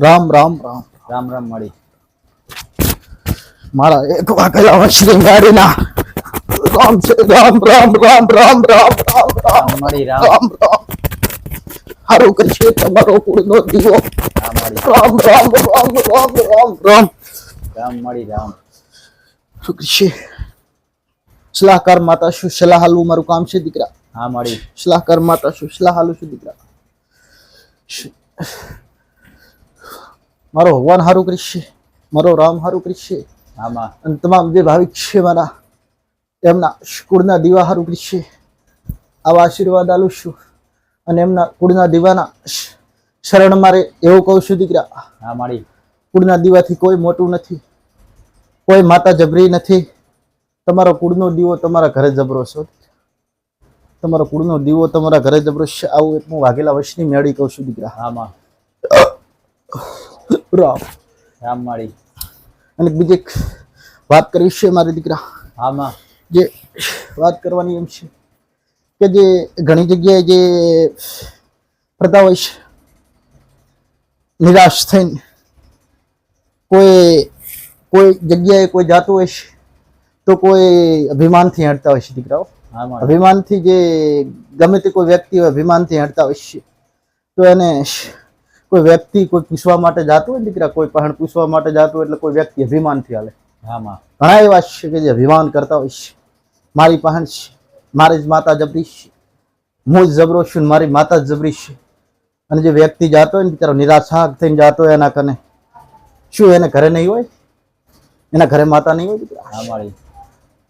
રામ રામ રામ રામ રામ મળી મારા એક વાઘેલા વંશની ગાડીના રામ છે રામ રામ રામ રામ રામ રામ રામ મળી રામ રામ રામ હારું કરશે તમારો કુળનો દીવો રામ રામ રામ રામ રામ રામ રામ રામ મળી રામ શું કરશે સલાહકાર માતા શું સલાહ હાલવું મારું કામ છે દીકરા હા મળી સલાહકાર માતા શું સલાહ હાલું છું દીકરા મારો ભગવાન હારું કરશે. મારો રામ હારું કરશે. આમાં. અને તમામ જે ભાવિક છે મારા એમના કુળના દીવા હારું કરશે. આવા આશીર્વાદ આલું છું. અને એમના કુળના દીવાના શરણ મારે એવું કહું છું દીકરા હા મારી કુળના દીવાથી કોઈ મોટું નથી. કોઈ માતા જબરી નથી. તમારો કુળનો દીવો તમારા ઘરે જબરો છો. તમારો કુળનો દીવો તમારા ઘરે જબરો છે. આવું એક હું વાઘેલા વશની મેળી કહું છું દીકરા. આમાં. રામ રામ માળી. અને બીજી એક વાત કરવી છે મારા દીકરા. આમાં જે વાત કરવાની એમ છે કે જે ઘણી જગ્યાએ જે પ્રથા હોય છે નિરાશ થઈને કોઈ કોઈ જગ્યાએ કોઈ જાતું હોય છે તો કોઈ અભિમાનથી હટતા હોય છે દીકરાઓ. અભિમાનથી જે ગમે તે કોઈ વ્યક્તિ હોય અભિમાનથી હટતા હોય છે તો એને કોઈ વ્યક્તિ કોઈ પૂછવા માટે જાતું હોય દીકરા કોઈ પણ પૂછવા માટે જાતું હોય એટલે કોઈ વ્યક્તિ અભિમાનથી હાલે. ઘણા એવા છે કે જે અભિમાન કરતા હોય છે. મારી પહાણ છે મારી જ માતા જબરી છે. હું જ જબરો છું મારી માતા જબરી છે. અને જે વ્યક્તિ જાતો હોય ને બિચારો નિરાશા થઈને જાતો હોય એના કને શું એને ઘરે નહીં હોય? એના ઘરે માતા નહીં હોય? દીકરા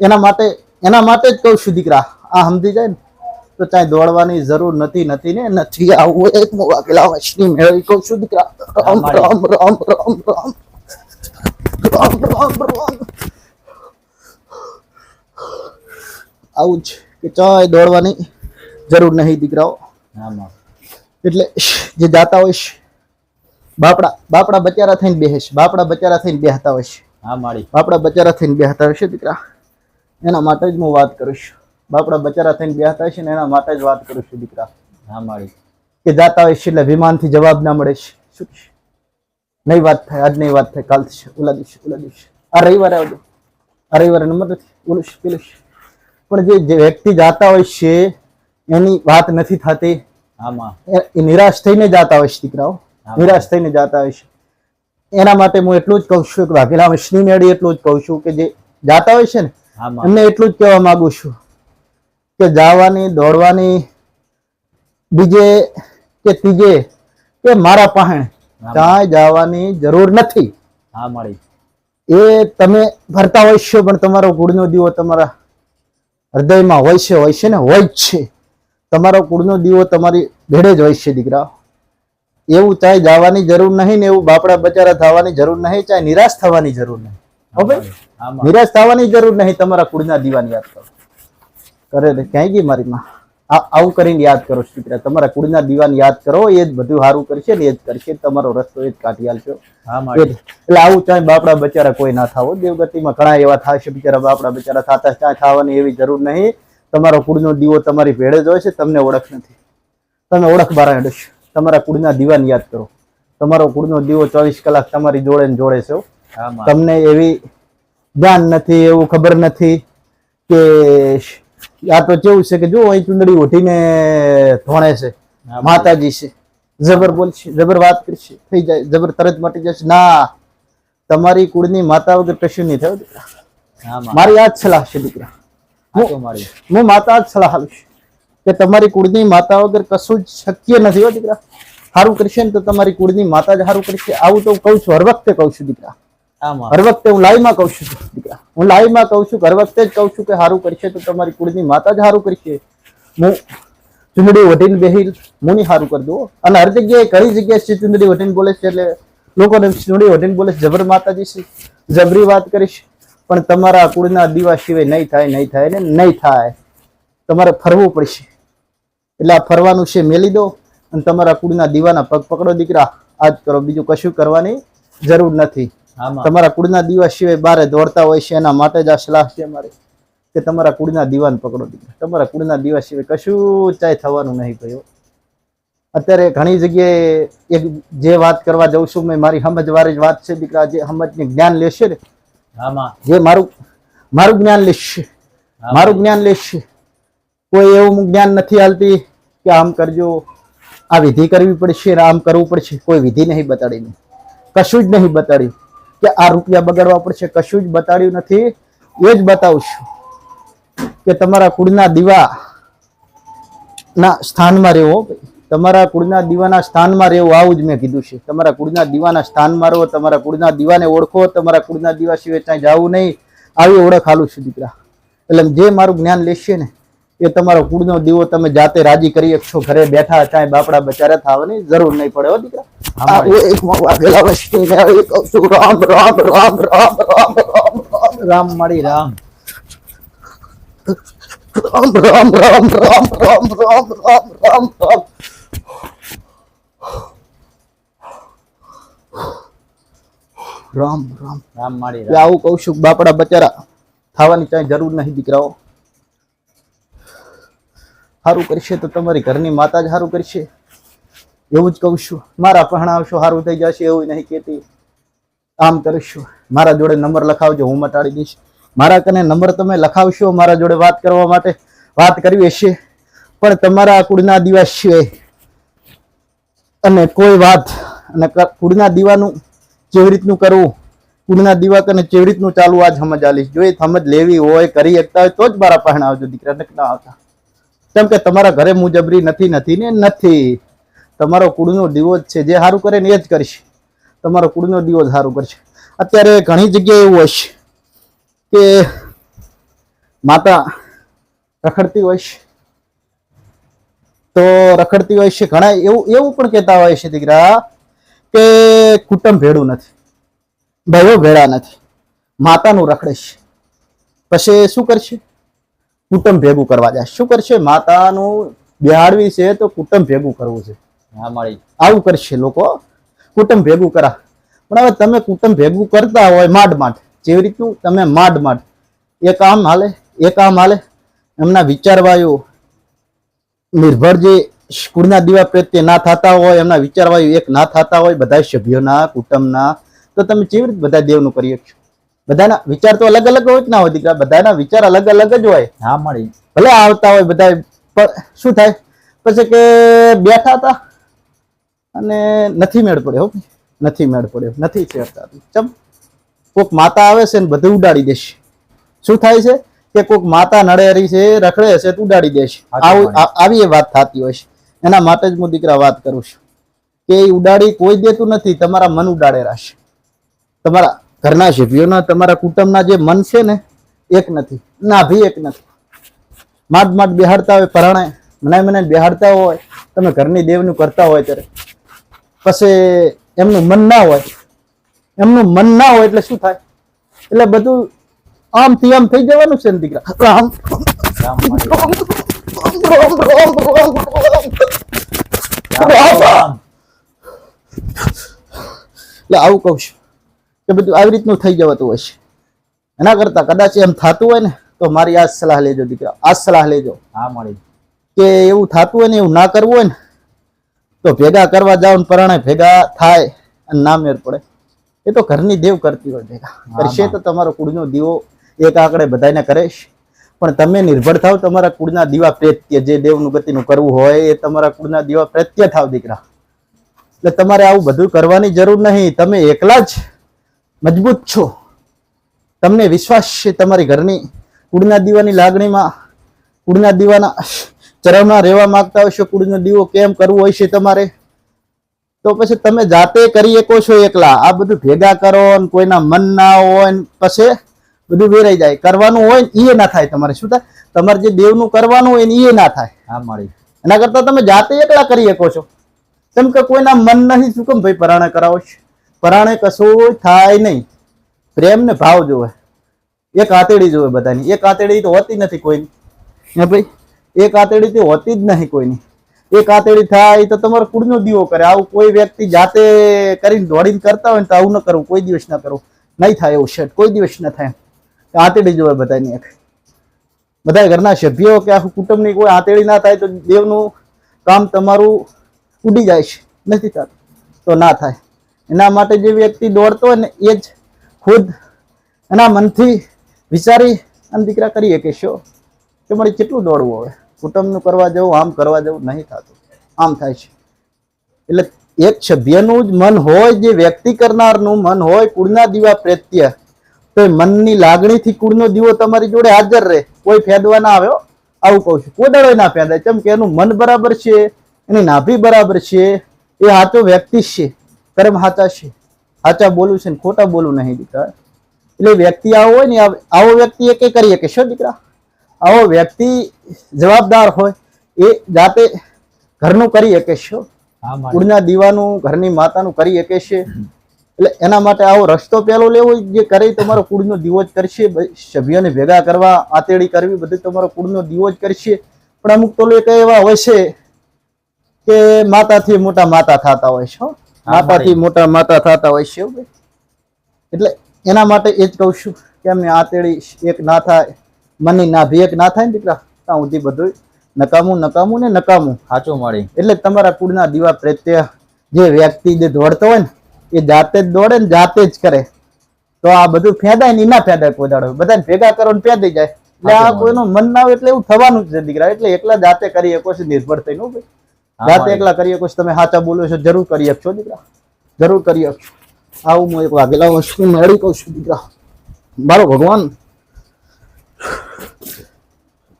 એના માટે એના માટે જ કહું છું દીકરા આ સમજી જાય ને? તો ત્યાં દોડવાની જરૂર નથી નથી ને નથી આવું એક હું વાગેલા વંશની મેળવી કહું છું દીકરા. રામ રામ રામ રામ રામ. રામ રામ રામ. આવું જ કે ચાય દોડવાની જરૂર નહીં દીકરાઓ. એટલે જે જાતા હોય બાપડા બાપડા બચારા થઈને બેહેશ બાપડા બચારા થઈને બેહતા હોય છે. હા મારી બાપડા બચારા થઈને બેહતા હોય છે દીકરા. એના માટે જ હું વાત કરું છું. બાપડા બચારા થઈને બેહતા છે ને એના માટે જ વાત કરું છું દીકરા. ના માળી કે જાતા હોય છે એટલે વિમાનથી જવાબ ના મળે છે. શું નહીં વાત થાય આજ નહીં વાત થાય કાલ થશે ઓલા દિવસે ઓલા દિવસે. આ રવિવારે આવજો. આ રવિવારે નંબર નથી ઓલું છે પેલું છે. પણ જે વ્યક્તિ જાતા હોય છે એની વાત નથી થતી. આમાં એ- એ નિરાશ થઈને જાતા હોય છે દીકરાઓ. નિરાશ થઈને જાતા હોય છે. એના માટે હું એટલું જ કહું છું કે વાઘેલા વંશની મેળી એટલું જ કહું છું કે જે જાતા હોય છે ને એમને એટલું જ કહેવા માંગુ છું. કે જાવાની દોડવાની બીજે કે ત્રીજે કે મારા પાસે ક્યાંય જવાની જરૂર નથી. હા મળી. એ તમે ફરતા હોય છો પણ તમારો કુળનો દીવો તમારા હૃદયમાં હોય છે હોય છે ને હોય જ છે. તમારો કુળનો દીવો તમારી ભેડે જ હોય છે દીકરા. એવું ચાહે જવાની જરૂર નહીં ને એવું બાપડા બચારા થવાની જરૂર નહીં ચાહે નિરાશ થવાની જરૂર નહીં. નિરાશ થવાની જરૂર નહીં તમારા કુળના દીવાની વાત કરો. કરે ક્યાંય ગઈ મારી માં? આવું કરીને યાદ કરો દીકરા તમારા કુળના દીવાન યાદ કરો એ જ બધું સારું કરશે ને એ જ કરશે. તમારો રસ્તો એ જ કાઢી આલશો. એટલે આવું ચાહે બાપડા બચારા કોઈ ના થાવો દેવગતિમાં ઘણા એવા થશે બિચારા બાપડા. બચારા થતા ચાહે થવાની એવી જરૂર નહીં. તમારો કુળનો દીવો તમારી ભેળે જ હોય છે. તમને ઓળખ નથી. તમે ઓળખ બારા હેડો છો તમારા કુળના દીવાન યાદ કરો. તમારો કુળનો દીવો ચોવીસ કલાક તમારી જોડે ને જોડે છે તમને એવી જ્ઞાન નથી એવું ખબર નથી કે આ તો કેવું છે કે જો અહીં ચુંદડી ઉઠીને ધોણે છે માતાજી છે જબર બોલશે જબર વાત કરશે થઈ જાય જબર તરત મટી જશે. ના તમારી કુળની માતા વગર કશું નહીં થયું દીકરા. મારી આ જ સલાહ છે દીકરા. હું માતા જ સલાહ આપીશ કે તમારી કુળની માતા વગર કશું જ શક્ય નથી હો દીકરા. સારું કરશે ને તો તમારી કુળની માતા જ સારું કરશે. આવું તો કહું છું હર વખતે કહું છું દીકરા. હર વખતે હું લાઈવમાં કહું છું હું લાઈવમાં કહું છું હર વખતે જ કહું છું કે સારું કરશે તો તમારી કુળની માતા જ સારું કરશે. હું ચુંદડી વટીને બેહી મુની સારું કરી દઉં. અને હર જગ્યાએ ઘણી જગ્યાએ છે ચુંદડી વટીને બોલે છે, એટલે લોકોને ચુંદડી વટીને બોલે છે, જબર માતાજી છે. જબરી વાત કરીશ, પણ તમારા કુળના દીવા સિવાય નહીં થાય નહીં થાય ને નહીં થાય. તમારે ફરવું પડશે. એટલે આ ફરવાનું છે, મેલી દો. અને તમારા કુળના દીવાના પગ પકડો, દીકરા. આજ કરો, બીજું કશું કરવાની જરૂર નથી. તમારા કુળના દીવા સિવાય બારે દોડતા હોય છે એના માટે જ આ સલાહ છે મારી કે તમારા કુળના દીવાને પકડો દીકરા. તમારા કુળના દીવા સિવાય કશું ચાય થવાનું નહીં કહ્યું અત્યારે ઘણી જગ્યાએ એક જે વાત કરવા જઉં છું મેં મારી સમજવાળી જ વાત છે દીકરા જે સમજને જ્ઞાન લેશે ને જે મારું મારું જ્ઞાન લેશે મારું જ્ઞાન લેશે કોઈ એવું જ્ઞાન નથી હાલતી કે આમ કરજો આ વિધિ કરવી પડશે આમ કરવું પડશે કોઈ વિધિ નહીં બતાડી કશું જ નહીં બતાડ્યું. કે આ રૂપિયા બગાડવા પડશે, કશું જ બતાડ્યું નથી. એ જ બતાવશું કે તમારા કુળના દીવા ના સ્થાનમાં રહેવો. તમારા કુળના દીવાના સ્થાનમાં રહેવું, આવું જ મેં કીધું છે. તમારા કુળના દીવાના સ્થાનમાં રહો, તમારા કુળના દીવાને ઓળખો, તમારા કુળના દીવા સિવાય ક્યાંય જવું નહીં. આવી ઓળખ હાલું છું દીકરા. એટલે જે મારું જ્ઞાન લેશે ને એ તમારો કુળનો દીવો તમે જાતે રાજી કરી શકશો ઘરે બેઠા ચાહે બાપડા બચારા થવાની જરૂર નહીં પડે હો દીકરા આ એક વાગેલા વસ્તીને એ કહું છું, રામ રામ રામ રામ રામ રામ રામ રામ માળી રામ રામ રામ રામ રામ રામ રામ રામ રામ રામ રામ રામ રામ માળી એટલે આવું છું બાપડા બચારા થવાની ચાય જરૂર નહીં દીકરાઓ સારું કરશે તો તમારી ઘરની માતા જ સારું કરશે? એવું જ કહું છું. મારા ભણાવશો સારું થઈ જશે એવું નહીં કહેતી. આમ કરીશું. મારા જોડે નંબર લખાવજો, હું મટાડી દઈશ. મારા કને નંબર તમે લખાવશો મારા જોડે વાત કરવા માટે? વાત કરવી હશે? પણ તમારા કુળના દિવસ સિવાય અને કોઈ વાત અને કુળના દીવાનું કેવી રીતનું કરવું? કુળના દીવા કને કેવી રીતનું ચાલવું? આજ સમજ આલીશ. જો સમજ લેવી હોય, કરી શકતા હોય, તો જ મારા પાસે આવજો દીકરા નક ના આવતા. કેમ કે તમારા ઘરે મુજબરી નથી નથી ને નથી. તમારો કુળનો જ છે. જે સારું કરે ને એ જ કરશે. તમારો કુળનો દીવો જ સારું કરશે. અત્યારે ઘણી જગ્યાએ એવું હશે કે માતા રખડતી હોય છે. તો રખડતી હોય છે ઘણા એવું એવું પણ કહેતા હોય છે દીકરા કે કુટુંબ ભેડું નથી. ભાઈઓ ભેળા નથી. માતાનું રખડે છે. પછી શું કરશે? કુટુંબ ભેગું કરવા જાય. શું કરશે? માતાનું બિહાડવી છે તો કુટુંબ ભેગું કરવું છે. આવું કરશે લોકો. કુટુંબ ભેગું કરા. પણ હવે તમે કુટુંબ ભેગું કરતા હોય માંડ માંડ જેવી રીતનું તમે માંડ માંડ. એ કામ હાલે એક આમ હાલે. એમના વિચારવાયુ નિર્ભર જે કુળના દીવા પ્રત્યે ના થતા હોય એમના વિચારવાયુ એક ના થતા હોય બધા સભ્યોના કુટુંબના. તો તમે કેવી રીતે બધા દેવનું કરી શકશો. બધાના વિચાર તો અલગ અલગ હોય કે ના હોય દીકરા બધાના વિચાર અલગ અલગ જ હોય. હા મળી. ભલે આવતા હોય બધા પણ શું થાય? પછી કે બેઠા હતા અને નથી મેળ પડ્યો. નથી મેળ પડ્યો નથી છેડતા. ચમ કોક માતા આવે છે ને બધું ઉડાડી દેશે. શું થાય છે? કે કોક માતા નડેરી છે રખડે હશે તો ઉડાડી દેશે. આવું આવી એ વાત થતી હોય છે. એના માટે જ હું દીકરા વાત કરું છું. કે એ ઉડાડી કોઈ દેતું નથી તમારા મન ઉડાડે રાખશે તમારા ઘરના સભ્યોના તમારા કુટુંબના જે મન છે ને, એક નથી. નાભી એક નથી. માંડ માંડ બિહાડતા હોય પરાણે મનાય મનાય બિહાડતા હોય, તમે ઘરની દેવનું કરતા હોય ત્યારે. પછી એમનું મન ના હોય, એમનું મન ના હોય એટલે શું થાય? એટલે બધું આમ થી આમ થઈ જવાનું છે ને દીકરા? એટલે આવું કહું છું. કે બધું આવી રીતનું થઈ જવાતું હોય છે. એના કરતા કદાચ એમ થતું હોય ને તો મારી આ સલાહ લેજો દીકરા આ સલાહ લેજો. હા મળી. કે એવું થતું હોય ને એવું ના કરવું હોય ને તો ભેગા કરવા જાવ ને પરાણે ભેગા થાય અને ના મેર પડે. એ તો ઘરની દેવ કરતી હોય ભેગા. કરશે તો તમારો કુળનો દીવો એક આંકડે બધાને કરે પણ તમે નિર્ભર થાવ તમારા કુળના દીવા પ્રત્યે જે દેવનું ગતિનું કરવું હોય એ તમારા કુળના દીવા પ્રત્યે થાવ દીકરા. એટલે તમારે આવું બધું કરવાની જરૂર નહીં. તમે એકલા જ મજબૂત છો. તમને વિશ્વાસ છે તમારી ઘરની કુળના દીવાની લાગણીમાં? કુળના દીવાના ચરણમાં રહેવા માંગતા હોય છે કુળનો દીવો કેમ કરવો હોય છે તમારે? તો પછી તમે જાતે કરી શકો છો એકલા. આ બધું ભેગા કરો ને કોઈના મન ના હોય ને પછી બધું વેરાઈ જાય. કરવાનું હોય ને એ ના થાય તમારે. શું થાય? તમારે જે દેવનું કરવાનું હોય ને એ ના થાય. હા મળી. એના કરતા તમે જાતે એકલા કરી શકો છો. કેમ કે કોઈના મન નહીં. શું કેમ ભાઈ પરાણા કરાવો છો? પરાણે કશું થાય નહીં. પ્રેમ ને ભાવ જોવે. એક આતેડી જોવે બધાની. એક આતેડી તો હોતી નથી કોઈની. હે ભાઈ? એક આતેડી તો હોતી જ નહીં કોઈની. એક આતેડી થાય તો તમારો કુળનો દીવો કરે. આવું કોઈ વ્યક્તિ જાતે કરીને દોડીને કરતા હોય ને તો આવું ન કરવું. કોઈ દિવસ ના કરવું. નહીં થાય એવું શેઠ. કોઈ દિવસ ના થાય આતેડી જોવે બધાની એક. બધા ઘરના સભ્યો કે આખું કુટુંબની કોઈ આતેડી ના થાય તો દેવનું કામ તમારું ઉડી જાય છે. નથી થતું. તો ના થાય. એના માટે જે વ્યક્તિ દોડતો હોય ને, એ જ ખુદ એના મનથી વિચારી અને દીકરા કરી શકે શો કે મારે કેટલું દોડવું હવે? કુટુંબનું કરવા જવું, આમ કરવા જવું નહીં થતું. આમ થાય છે. એટલે એક સભ્યનું જ મન હોય, જે વ્યક્તિ કરનારનું મન હોય, કુળના દીવા પ્રત્યે, તો એ મનની લાગણીથી કુળનો દીવો તમારી જોડે હાજર રહે. કોઈ ફેદવા ના આવ્યો આવું કહું છું. કોદળો ના ફેદાય કેમ કે એનું મન બરાબર છે, એની નાભી બરાબર છે. એ સાચો વ્યક્તિ છે. કર્મ હાચા છે. હાચા બોલવું છે ને ખોટા બોલવું નહીં દીકરા. એટલે વ્યક્તિ આવો હોય ને આવો વ્યક્તિ એ કઈ કરી શકે શું દીકરા. આવો વ્યક્તિ જવાબદાર હોય એ જાતે ઘરનું કરી શકે છે કુળના દીવાનું ઘરની માતાનું કરી શકે છે. એટલે એના માટે આવો રસ્તો પેલો લેવો જે કરે તમારો કુળનો દીવો જ કરશે. સભ્યોને ભેગા કરવા આતેડી કરવી બધું તમારો કુળનો દીવો જ કરશે. પણ અમુક તો લોકો એવા હોય છે કે માતાથી મોટા માતા થતા હોય છે. માતાથી મોટા માતા થતા હોય છે ભાઈ. એટલે એના માટે એ જ કહું છું કે અમે તેડી એક ના થાય મનની ના એક ના થાય ને દીકરા ત્યાં સુધી બધું નકામું નકામું ને નકામું. સાચું મળી. એટલે તમારા કુળના દીવા પ્રત્યે જે વ્યક્તિ જે દોડતો હોય ને એ જાતે જ દોડે ને જાતે જ કરે. તો આ બધું ફેદાય ને ના ફેદાય કોઈ દાડો. બધા ભેગા કરો ને ફેદાઈ જાય. એટલે આ કોઈનું મન ના હોય એટલે એવું થવાનું જ છે દીકરા. એટલે એકલા જાતે કરી શકો છો નિર્ભર થઈને ભાઈ. જાતે એકલા કરી શકો તમે સાચા બોલો છો જરૂર કરી શકશો દીકરા. જરૂર કરી શકશો આવું હું એક વાઘેલા વસ્તુ મેળવી કહું છું દીકરા. મારો ભગવાન.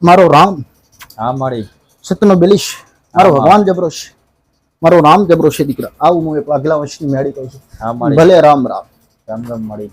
મારો રામ. હા માળી સતનો બિલીશ. મારો ભગવાન જબરો છે. મારો રામ જબરો છે દીકરા. આવું હું એક આગલા વર્ષની મેળી કહું છું. ભલે રામ રામ. રામ રામ માળી